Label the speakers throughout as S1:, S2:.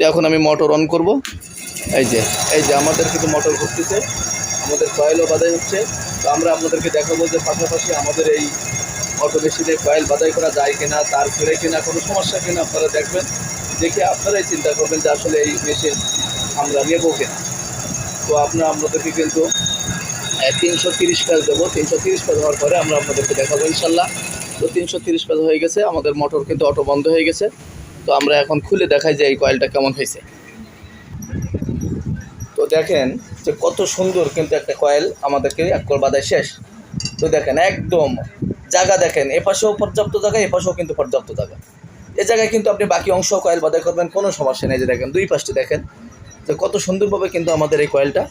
S1: তো এখন আমি মোটর অন করব। এই যে এই যে আমাদের কিন্তু মোটর ঘুরতেছে। আমাদের কয়েলও বাদাই হচ্ছে। তো আমরা আপনাদেরকে দেখাবো যে পাশাপাশি আমাদের এই অটো মেশিনে কয়েল বাদাই করা যায় কিনা, তার ফেরে কিনা, কোনো সমস্যা কিনা আপনারা দেখবেন। দেখে আপনারাই চিন্তা করবেন যে আসলে এই মেশিন আমরা নেব কিনা। তো আপনারা আপনাদেরকে কিন্তু তিনশো তিরিশ পেজ দেবো। তিনশো তিরিশ পেজ হওয়ার পরে আমরা আপনাদেরকে দেখাবো ইনশাল্লাহ। তো তিনশো তিরিশ পেজ হয়ে গেছে। আমাদের মোটর কিন্তু অটো বন্ধ হয়ে গেছে। তো আমরা এখন খুলে দেখাই যে এই কয়েলটা কেমন হয়েছে। তো দেখেন যে কত সুন্দর কিন্তু একটা কয়েল আমাদেরকে এক কল বাদায় শেষ। তো দেখেন একদম জায়গা দেখেন, এপাশেও পর্যাপ্ত জায়গা, এপাশেও কিন্তু পর্যাপ্ত জায়গা। এ জায়গায় কিন্তু আপনি বাকি অংশ কয়েল বাদাই করবেন, কোনো সমস্যা নেই। যে দেখেন, দুই পাশটি দেখেন, যে কত সুন্দরভাবে কিন্তু আমাদের এই কয়েলটা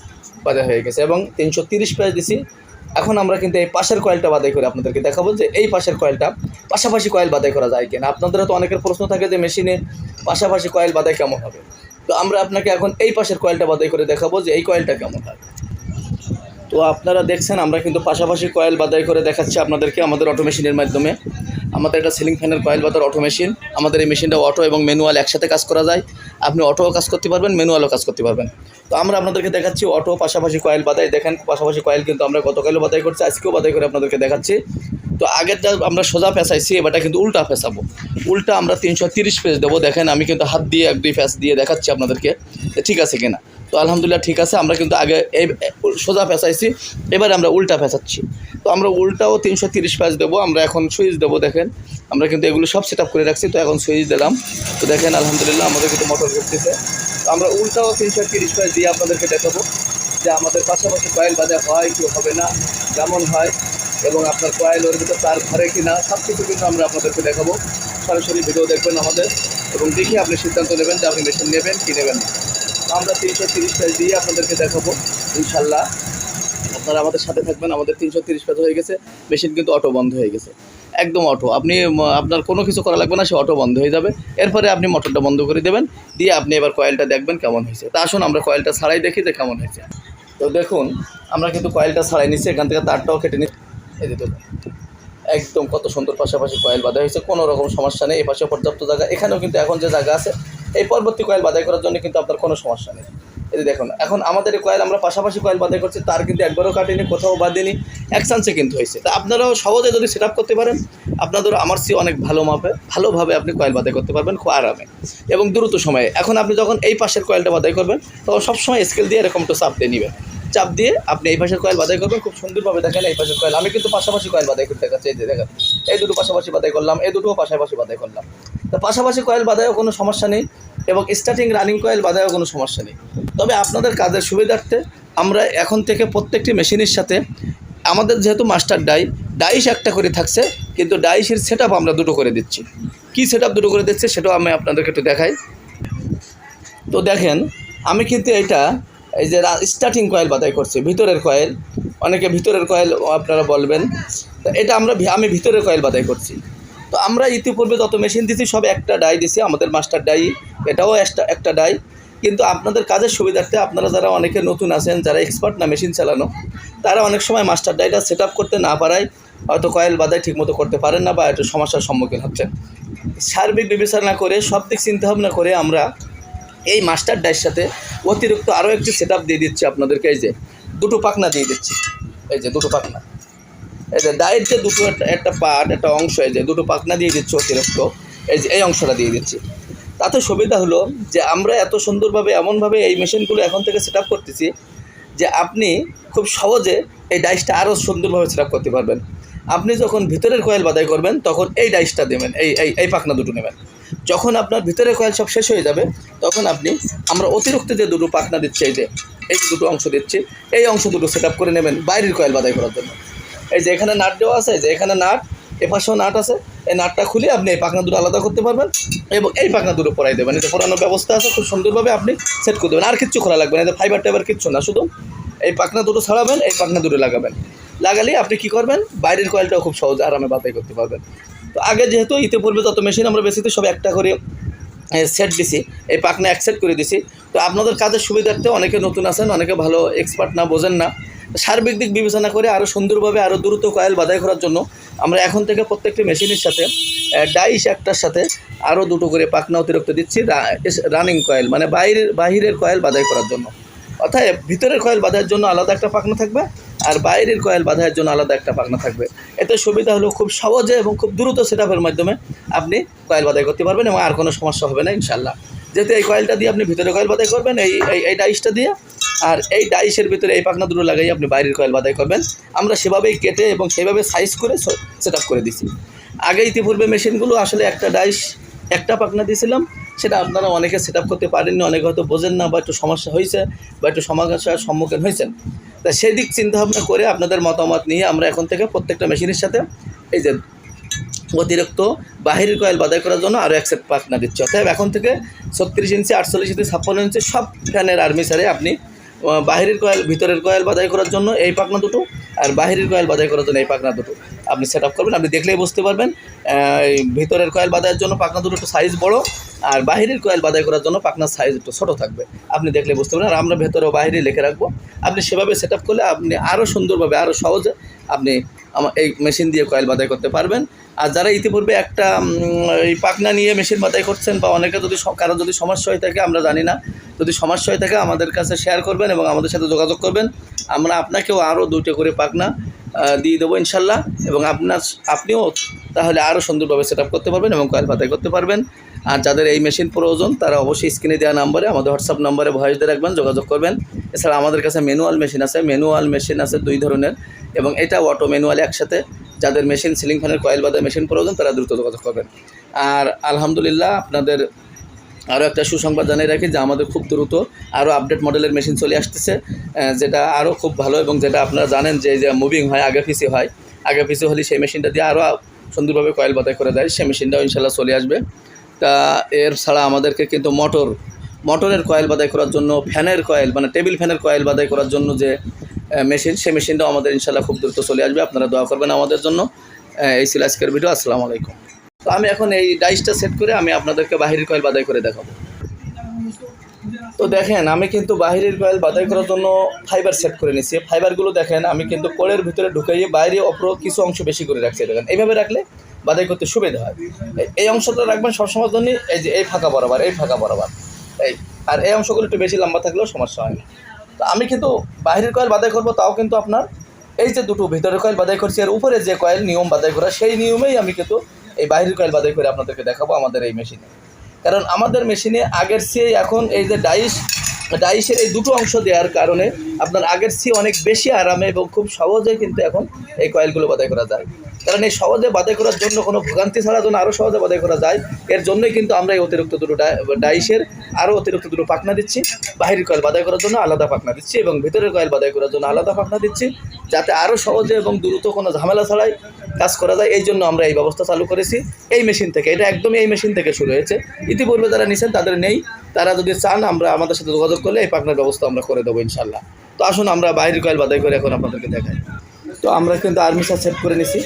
S1: বাদা হয়ে গেছে। এবং তিনশো তিরিশ পেজ দিছি এখন আমরা কিন্তু এই পাশের কয়েলটা বাদাই করে আপনাদেরকে দেখাবো যে এই পাশের কয়েলটা পাশাপাশি কয়েল বাদাই করা যায় কিনা। আপনাদের তো অনেকের প্রশ্ন থাকে যে মেশিনে পাশাপাশি কয়েল বাদাই কেমন হবে? তো আমরা আপনাকে এখন এই পাশের কয়েলটা বাদাই করে দেখাবো যে এই কয়েলটা কেমন হয়। তো আপনারা দেখছেন, আমরা কিন্তু পাশাপাশি কয়েল বাদাই করে দেখাচ্ছি আপনাদেরকে আমাদের অটো মেশিনের মাধ্যমে। আমাদের একটা সিলিং ফ্যানের কয়েল বাদার অটো মেশিন আমাদের এই মেশিনটা অটো এবং ম্যানুয়াল একসাথে কাজ করা যায়। আপনি অটোও কাজ করতে পারবেন ম্যানুয়ালও কাজ করতে পারবেন। তো আমরা আপনাদেরকে দেখাচ্ছি অটো পাশাপাশি কয়েল বাদাই দেখেন, পাশাপাশি কয়েল কিন্তু আমরা গতকালও বাদাই করছি, আজকেও বাদাই করে আপনাদেরকে দেখাচ্ছি। তো আগেরটা আমরা সোজা পেঁচাইছি এবারটা কিন্তু উল্টা পেঁচাবো উল্টা আমরা তিনশো তিরিশ পেজ দেবো। দেখেন, আমি কিন্তু হাত দিয়ে, এক দুই পেঁচ দিয়ে দেখাচ্ছি আপনাদেরকে যে ঠিক আছে কিনা। তো আলহামদুলিল্লাহ ঠিক আছে, আমরা কিন্তু আগে এই, সোজা পেঁচাইছি এবার আমরা উল্টা পেঁচাচ্ছি তো আমরা উল্টাও তিনশো তিরিশ পেঁচ দেবো, আমরা এখন সুইচ দেবো দেখেন, আমরা কিন্তু এগুলো সব সেট করে রাখছি, তো এখন সুইচ দিলাম। তো দেখেন আলহামদুলিল্লাহ আমাদের কিন্তু মোটর ঘুরতেছে। তো আমরা উল্টাও তিনশো তিরিশ পেঁচ দিয়ে আপনাদেরকে দেখাবো যে আমাদের পাশাপাশি কয়েল বাজা হয় কি হবে না, কেমন হয়, এবং আপনার কয়েল ওর ভিতর তার ঘরে কি না সব কিছু কিন্তু আমরা আপনাদেরকে দেখাবো। সরাসরি ভিডিও দেখবেন আমাদের, এবং দেখে আপনি সিদ্ধান্ত নেবেন যে আপনি মেশিন নেবেন কি নেবেন না। আমরা তিনশো তিরিশ পেজ দিয়ে আপনাদেরকে দেখাবো, ইনশাল্লাহ। আপনারা আমাদের সাথে থাকবেন, আমাদের তিনশো তিরিশ পেজ হয়ে গেছে। মেশিন কিন্তু অটো বন্ধ হয়ে গেছে। একদম অটো। আপনি আপনার কোনো কিছু করা লাগবে না, সে অটো বন্ধ হয়ে যাবে। এরপরে আপনি মোটরটা বন্ধ করে দেবেন, দিয়ে আপনি এবার কয়েলটা দেখবেন কেমন হয়েছে। তা আসুন, আমরা কয়েলটা ছাড়াই দেখি যে কেমন হয়েছে। তো দেখুন, আমরা কিন্তু কয়েলটা ছাড়াই নিচ্ছি এখান থেকে তারটাও কেটে নিচ্ছি একদম কত সুন্দর পাশাপাশি কয়েল বাঁধা হয়েছে, কোনো রকম সমস্যা নেই, এপাশে পর্যাপ্ত জায়গা। এখানেও কিন্তু এখন যে জায়গা আছে এই পরবর্তী কয়েল বাদাই করার জন্য কিন্তু আপনার কোনো সমস্যা নেই। এই দেখুন, এখন আমাদের এই কয়েল আমরা পাশাপাশি কয়েল বাদাই করছি, তার কিন্তু একবারও কাটেনি, কোথাও বাঁধেনি এক চান্সে কিন্তু হয়েছে। তা আপনারাও সহজে যদি সেট করতে পারেন, আপনাদেরও আমার সি অনেক ভালো মাপে, ভালোভাবে আপনি কয়েল বাদাই করতে পারবেন খুব আরামে এবং দ্রুত সময়ে। এখন আপনি যখন এই পাশের কয়েলটা বাদাই করবেন, তখন সবসময় স্কেল দিয়ে এরকম একটু চাপ দিয়ে নেবেন। চাপ দিয়ে আপনি এই পাশের কয়েল বাদাই করবেন, খুব সুন্দরভাবে দেখেন এই পাশের কয়েল। আমি কিন্তু পাশাপাশি কয়েল বাদাই করতে দেখাচ্ছি এই যে দেখেন, এই দুটো পাশাপাশি বাদাই করলাম, এই দুটোও পাশাপাশি বাদাই করলাম। তো পাশাপাশি কয়েল বাদায়ও কোনো সমস্যা নেই এবং স্টার্টিং রানিং কয়েল বাদায়ও কোনো সমস্যা নেই। তবে আপনাদের কাজের সুবিধার্থে আমরা এখন থেকে প্রত্যেকটি মেশিনের সাথে আমাদের যেহেতু মাস্টার ডাই ডাইস একটা করে থাকছে, কিন্তু ডাইসের সেট আমরা দুটো করে দিচ্ছি। কী সেট দুটো করে দিচ্ছে সেটাও আমি আপনাদেরকে একটু দেখাই। তো দেখেন, আমি কিন্তু এটা এই যে স্টার্টিং কয়েল বাদাই করছি, ভিতরের কয়েল অনেকে ভিতরের কয়েল আপনারা বলবেন। এটা আমরা আমি ভিতরের কয়েল বাদাই করছি। তো আমরা ইতিপূর্বে যত মেশিন দিছি, সব একটা ডাই দিছি, আমাদের মাস্টার ডাই এটাও একটা একটা ডাই কিন্তু আপনাদের কাজের সুবিধার্থে আপনারা যারা অনেকে নতুন আছেন, যারা এক্সপার্ট না মেশিন চালানো, তারা অনেক সময় মাস্টার ডাইটা সেট করতে না পারায় হয়তো কয়েল বাদাই ঠিকমতো করতে পারেন না বা একটু সমস্যার সম্মুখীন হচ্ছেন। সার্বিক বিবেচনা করে, সব দিক চিন্তাভাবনা করে আমরা এই মাস্টার ডাইয়ের সাথে অতিরিক্ত আরও একটি সেট দিয়ে দিচ্ছি আপনাদেরকে, এই যে দুটো পাখনা দিয়ে দিচ্ছি। এই যে দুটো পাখনা। এই যে ডায়ের যে দুটো একটা পার্ট, একটা অংশ, এই যে দুটো পাখনা দিয়ে দিচ্ছি অতিরিক্ত, এই যে এই অংশটা দিয়ে দিচ্ছি। তাতে সুবিধা হলো যে আমরা এত সুন্দরভাবে, এমনভাবে এই মেশিনগুলো এখন থেকে সেট করতেছি যে আপনি খুব সহজে এই ডাইসটা আরও সুন্দরভাবে সেট করতে পারবেন। আপনি যখন ভিতরের কয়েল বাদাই করবেন, তখন এই ডাইসটা দেবেন এই এই পাখনা দুটো নেবেন। যখন আপনার ভিতরের কয়েল সব শেষ হয়ে যাবে, তখন আপনি, আমরা অতিরিক্ত যে দুটো পাখনা দিচ্ছি, এই যে এই যে দুটো অংশ দিচ্ছি, এই অংশ দুটো সেট করে নেবেন বাইরের কয়েল বাদাই করার জন্য। এই যে এখানে নাট দেওয়া আছে যে এখানে নাট, এপাশেও নাট আছে, এই নাটটা খুলে আপনি এই পাখনা দুটো আলাদা করতে পারবেন এবং এই পাখনা দুটো পরাই দেবেন। যে পরানোর ব্যবস্থা আছে, খুব সুন্দরভাবে আপনি সেট করে দেবেন। আর কিচ্ছু খোলা লাগবে না যে ফাইবার টাইবার কিচ্ছু না, শুধু এই পাখনা দুটো ছাড়াবেন, এই পাখনা দুটো লাগাবেন। লাগালে আপনি কি করবেন, বাইরের কয়েলটাও খুব সহজে আরামে বাতাই করতে পারবেন। তো আগে যেহেতু ইতিপূর্বে যত মেশিন আমরা বেশিতে সব একটা করে সেট দিছি। এই পাকনা এক সেট করে দিছি। তো আপনাদের কাজের সুবিধার্থে অনেকে নতুন আছেন, অনেকে ভালো এক্সপার্ট না, বোঝেন না। সার্বিক দিক বিবেচনা করে আরও সুন্দরভাবে আরও দ্রুত কয়েল বাধাই করার জন্য আমরা এখন থেকে প্রত্যেকটি মেশিনের সাথে ডাইশ একটার সাথে আরও দুটো করে পাকনা অতিরিক্ত দিচ্ছি রানিং কয়েল মানে বাইরের, বাহিরের কয়েল বাধাই করার জন্য। অর্থাৎ ভিতরের কয়েল বাঁধার জন্য আলাদা একটা পাখনা থাকবে আর বাইরের কয়েল বাঁধার জন্য আলাদা একটা পাখনা থাকবে। এতে সুবিধা হলো খুব সহজে এবং খুব দ্রুত সেটআপের মাধ্যমে আপনি কয়েল বাঁধাই করতে পারবেন এবং আর কোনো সমস্যা হবে না ইনশাল্লাহ যেহেতু এই কয়েলটা দিয়ে আপনি ভিতরে কয়েল বাঁধাই করবেন, এই, এই- ডাইসটা দিয়ে, আর এই ডাইসের ভিতরে এই পাখনা দুটো লাগাই আপনি বাইরের কয়েল বাঁধাই করবেন। আমরা সেভাবেই কেটে এবং সেভাবে সাইজ করে সেট করে দিছি। আগে ইতিপূর্বে মেশিনগুলো আসলে একটা ডাইস একটা পাখনা দিয়েছিলাম, সেটা আপনারা অনেকে সেট করতে পারেননি, অনেকে হয়তো বোঝেন না বা একটু সমস্যা হয়েছে বা একটু সমস্যার সম্মুখীন হয়েছেন। তা সেদিক চিন্তাভাবনা করে আপনাদের মতামত নিয়ে আমরা এখন থেকে প্রত্যেকটা মেশিনের সাথে এই যে অতিরিক্ত বাহিরের কয়েল বাদাই করার জন্য আরও এক সেট পাখনা দিচ্ছে। অর্থাৎ এখন থেকে ছত্রিশ ইঞ্চি, আটচল্লিশ ইঞ্চি, ছাপ্পান্ন ইঞ্চি সব ফ্যানের আর্মি সারে আপনি বাহিরের কয়েল ভিতরের কয়েল বাদাই করার জন্য এই পাখনা দুটো আর বাহিরের কয়েল বাদাই করার জন্য এই পাখনা দুটো। আপনি সেট আপ করবেন, আপনি দেখলেই বুঝতে পারবেন ভিতরের কয়েল বাদাইয়ের জন্য পাখনা দুটো একটু সাইজ বড়, আর বাহিরের কয়েল বাদাই করার জন্য পাখনার সাইজ একটু ছোটো থাকবে। আপনি দেখলে বুঝতে পারবেন, আর আমরা ভেতরে ও বাইরে লিখে রাখব। আপনি সেভাবে সেট করলে আপনি আরও সুন্দরভাবে আরও সহজে আপনি আমার এই মেশিন দিয়ে কয়েল বাদাই করতে পারবেন। আর যারা ইতিপূর্বে একটা এই পাখনা নিয়ে মেশিন বাদাই করছেন বা অনেকে যদি কারও যদি সমস্যা হয়ে থাকে, আমরা জানি না। যদি সমস্যা হয়ে থাকে আমাদের কাছে শেয়ার করবেন এবং আমাদের সাথে যোগাযোগ করবেন। আমরা আপনাকেও আরও দুটো করে আহ, দিয়ে দেবো ইনশাল্লাহ এবং আপনার আপনিও তাহলে আরও সুন্দরভাবে সেট করতে পারবেন এবং কয়েল পাতায় করতে পারবেন। আর যাদের এই মেশিন প্রয়োজন তারা অবশ্যই স্ক্রিনে দেওয়া নাম্বারে আমাদের হোয়াটসঅ্যাপ নাম্বারে ভয়েস দিয়ে রাখবেন যোগাযোগ করবেন। এছাড়া আমাদের কাছে ম্যানুয়াল মেশিন আছে। ম্যানুয়াল মেশিন আছে দুই ধরনের এবং এটা অটো ম্যানুয়াল একসাথে। যাদের মেশিন সিলিং ফ্যানের কয়েল বাদের মেশিন প্রয়োজন তারা দ্রুত যোগাযোগ করবেন। আর আলহামদুলিল্লাহ আপনাদের আরও একটা সুসংবাদ জানিয়ে রাখি যে আমাদের খুব দ্রুত আরও আপডেট মডেলের মেশিন চলে আসতেছে যেটা আরও খুব ভালো এবং যেটা আপনারা জানেন যে যে মুভিং হয়, আগে পিসি হয়, আগে পিসি হলে সেই মেশিনটা দিয়ে আরও সুন্দরভাবে কয়েল বাতাই করে দেয়, সেই মেশিনটাও ইনশাল্লাহ চলে আসবে। তা এর ছাড়া আমাদেরকে কিন্তু মোটর মোটরের কয়েল বাদাই করার জন্য ফ্যানের কয়েল মানে টেবিল ফ্যানের কয়েল বাদাই করার জন্য যে মেশিন সেই মেশিনটাও আমাদের ইনশাল্লাহ খুব দ্রুত চলে আসবে। আপনারা দোয়া করবেন আমাদের জন্য। এই ছিল আজকের ভিডিও আসসালামু আলাইকুম। তো আমি এখন এই ডাইসটা সেট করে আমি আপনাদেরকে বাহিরের কয়েল বাদাই করে দেখাবো। তো দেখেন, আমি কিন্তু বাহিরের কয়েল বাদাই করার জন্য ফাইবার সেট করে নিয়েছি। ফাইবারগুলো দেখেন, আমি কিন্তু কোলের ভিতরে ঢুকাইয়ে বাইরে অপর কিছু অংশ বেশি করে রাখছি। দেখেন, এইভাবে রাখলে বাদাই করতে সুবিধা হয়। এই- এই অংশটা রাখবেন সবসময় জন্য এই যে এই ফাঁকা বরাবর, এই ফাঁকা বরাবর। এই, আর এই অংশগুলো একটু বেশি লম্বা থাকলেও সমস্যা হয় না। তো আমি কিন্তু বাহিরের কয়েল বাদাই করব, তাও কিন্তু আপনার এই যে দুটো ভিতরের কয়েল বাদাই করছি, আর উপরে যে কয়েল নিয়ম বাদাই করা, সেই নিয়মেই আমি কিন্তু এই বাহিরের কয়েল বাদাই করে আপনাদেরকে দেখাবো আমাদের এই মেশিনে কারণ আমাদের মেশিনে আগের চেয়ে এখন এই যে ডাইস ডাইসের এই দুটো অংশ দেওয়ার কারণে আপনার আগের চেয়ে অনেক বেশি আরামে এবং খুব সহজে কিন্তু এখন এই কয়েলগুলো বাদাই করা যায়। কারণ এই সহজে বাদাই করার জন্য কোনো ভোগান্তি ছাড়া যেন আরও সহজে বাদাই করা যায়। এর জন্যই কিন্তু আমরা এই অতিরিক্ত দুটো ডাই- ডাইসের আরও অতিরিক্ত দুটো পাখনা দিচ্ছি। বাহিরের কয়েল বাদাই করার জন্য আলাদা পাখনা দিচ্ছি এবং ভিতরের কয়েল বাদাই করার জন্য আলাদা পাখনা দিচ্ছি। যাতে আরও সহজে এবং দ্রুত কোনো ঝামেলা ছাড়াই কাজ করা যায়, এই জন্য আমরা এই ব্যবস্থা চালু করেছি। এই মেশিন থেকে, এটা একদমই এই মেশিন থেকে শুরু হয়েছে। ইতিপূর্বে যারা নিছেন, তাদের নেই। তারা যদি চান, আমরা আমাদের সাথে যোগাযোগ করলে এই পাখনার ব্যবস্থা আমরা করে দেবো, ইনশাল্লাহ। তো আসুন, আমরা বাইরের কয়েল বাদাই করে এখন আপনাদেরকে দেখাই। তো আমরা কিন্তু আর্মিসা সেট করে নিছি,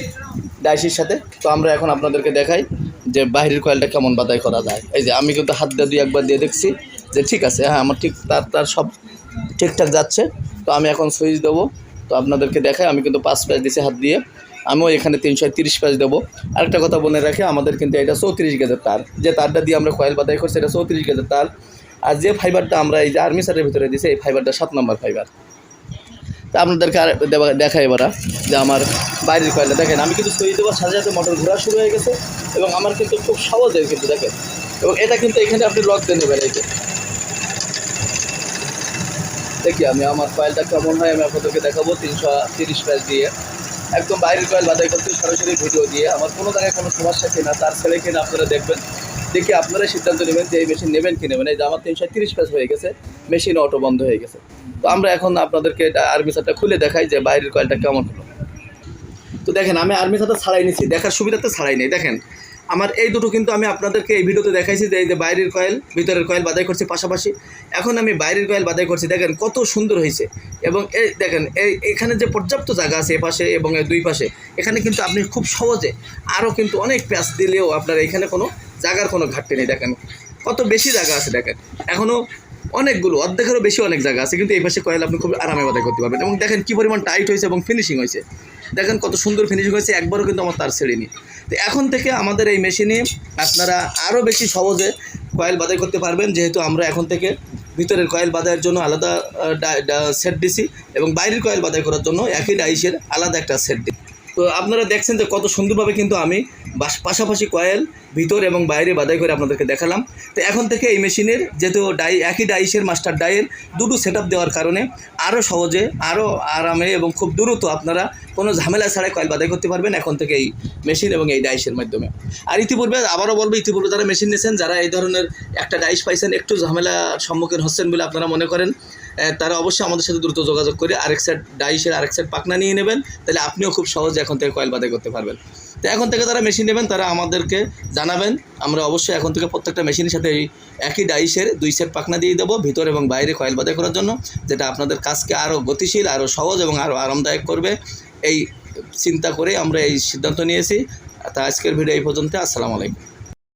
S1: ডাইসির সাথে। তো আমরা এখন আপনাদেরকে দেখাই যে বাইরের কয়েলটা কেমন বাদাই করা যায়। এই যে, আমি কিন্তু হাত দিয়ে দুই একবার দিয়ে দেখছি যে ঠিক আছে হ্যাঁ আমার ঠিক তার তার সব ঠিকঠাক যাচ্ছে। তো আমি এখন সুইচ দেবো। তো আপনাদেরকে দেখাই, আমি কিন্তু পাঁচ প্যাচ দিছি হাত দিয়ে। আমিও এখানে তিনশো তিরিশ প্যাচ দেবো। আরেকটা কথা বলে রাখি, আমাদের কিন্তু এটা চৌত্রিশ গেজের তার। যে তারটা দিয়ে আমরা কয়েল বাদাই করছি, এটা চৌত্রিশ গেজের তার। আর যে ফাইবারটা আমরা এই যে আর্মি সারের ভিতরে দিছি, এই ফাইবারটা সাত নম্বর ফাইবার তা আপনাদেরকে আর দেখাই এবার যে আমার বাইরের কয়েলটা দেখেন, আমি কিন্তু সুইচ দেওয়ার সাথে সাথে মোটর ঘোরা শুরু হয়ে গেছে এবং আমার কিন্তু খুব সহজে কিন্তু দেখেন। এবং এটা কিন্তু এখানে আপনি লক দিয়ে নেবেন এই যে। দেখি আমি আমার কয়েলটা কেমন হয়, আমি আপনাদেরকে দেখাবো তিনশো তিরিশ প্রাইস দিয়ে। একদম বাইরের কয়েল বাদাই করতে সরাসরি ভিডিও দিয়ে আমার কোনো জায়গায় কোনো সমস্যা কিনা, তার ছেলে কিনা আপনারা দেখবেন। দেখে আপনারা সিদ্ধান্ত নেবেন যে এই মেশিন নেবেন কি নেবেন। এই যে আমার তিনশো তিরিশ প্যাস হয়ে গেছে মেশিন অটো বন্ধ হয়ে গেছে। তো আমরা এখন আপনাদেরকে আর্মিসারটা খুলে দেখাই যে বাইরের কয়েলটা কেমন হলো। তো দেখেন, আমি আর্মিসারটা ছাড়াই নিছি, দেখার সুবিধাতে ছাড়াই নেই। দেখেন আমার এই দুটো কিন্তু আমি আপনাদেরকে এই ভিডিওতে দেখাইছি যে এই যে বাইরের কয়েল, ভিতরের কয়েল বাদাই করছি পাশাপাশি। এখন আমি বাইরের কয়েল বাদাই করছি, দেখেন কত সুন্দর হয়েছে। এবং এই দেখেন, এই এখানে যে পর্যাপ্ত জায়গা আছে এপাশে এবং দুই পাশে, এখানে কিন্তু আপনি খুব সহজে আরও কিন্তু অনেক প্যাচ দিলেও আপনার এখানে কোনো জায়গার কোনো ঘাটতি নেই, দেখেন। কত বেশি জায়গা আছে, দেখেন। এখনও অনেকগুলো, অর্ধেকেরও বেশি অনেক জায়গা আছে, কিন্তু এই পাশে কয়েল আপনি খুব আরামে বাদাই করতে পারবেন। এবং দেখেন কী পরিমাণ টাইট হয়েছে এবং ফিনিশিং হয়েছে। দেখেন কত সুন্দর ফিনিশিং হয়েছে, একবারও কিন্তু আমার তার ছেড়েনি। তো এখন থেকে আমাদের এই মেশিনে আপনারা আরও বেশি সহজে কয়েল বাদাই করতে পারবেন। যেহেতু আমরা এখন থেকে ভিতরের কয়েল বাদাইয়ের জন্য আলাদা সেট দিছি এবং বাইরের কয়েল বাদাই করার জন্য একই ডাইসের আলাদা একটা সেট দিই। তো আপনারা দেখছেন যে কত সুন্দরভাবে কিন্তু আমি পাশাপাশি কয়েল, ভিতর এবং বাইরে বাদাই করে আপনাদেরকে দেখালাম। তো এখন থেকে এই মেশিনের যেহেতু ডাই একই ডাইসের মাস্টার ডাইয়ের দুটো সেট দেওয়ার কারণে আরও সহজে আরও আরামে এবং খুব দ্রুত আপনারা কোনো ঝামেলা ছাড়াই কয়েল বাদাই করতে পারবেন এখন থেকে এই মেশিন এবং এই ডাইসের মাধ্যমে। আর ইতিপূর্বে আবারও বলব, ইতিপূর্বে যারা মেশিন নিয়েছেন, যারা এই ধরনের একটা ডাইস পাইছেন, একটু ঝামেলার সম্মুখীন হচ্ছেন বলে আপনারা মনে করেন তারা অবশ্যই আমাদের সাথে দ্রুত যোগাযোগ করে আরেক সেট ডাইসের আরেক সেট পাকনা নিয়ে নেবেন, তাহলে আপনিও খুব সহজে এখন থেকে কয়েল বাদাই করতে পারবেন। তো এখন থেকে তারা মেশিন নেবেন, তারা আমাদেরকে জানাবেন। আমরা অবশ্যই এখন থেকে প্রত্যেকটা মেশিনের সাথে এই একই ডাইসের দুই সেট পাখনা দিয়ে দেবো, ভিতর এবং বাইরে কয়েল বাদাই করার জন্য, যেটা আপনাদের কাজকে আরও গতিশীল আরও সহজ এবং আরও আরামদায়ক করবে। এই চিন্তা করে আমরা এই সিদ্ধান্ত নিয়েছি। তা আজকের ভিডিও এই পর্যন্ত, আসসালামু আলাইকুম।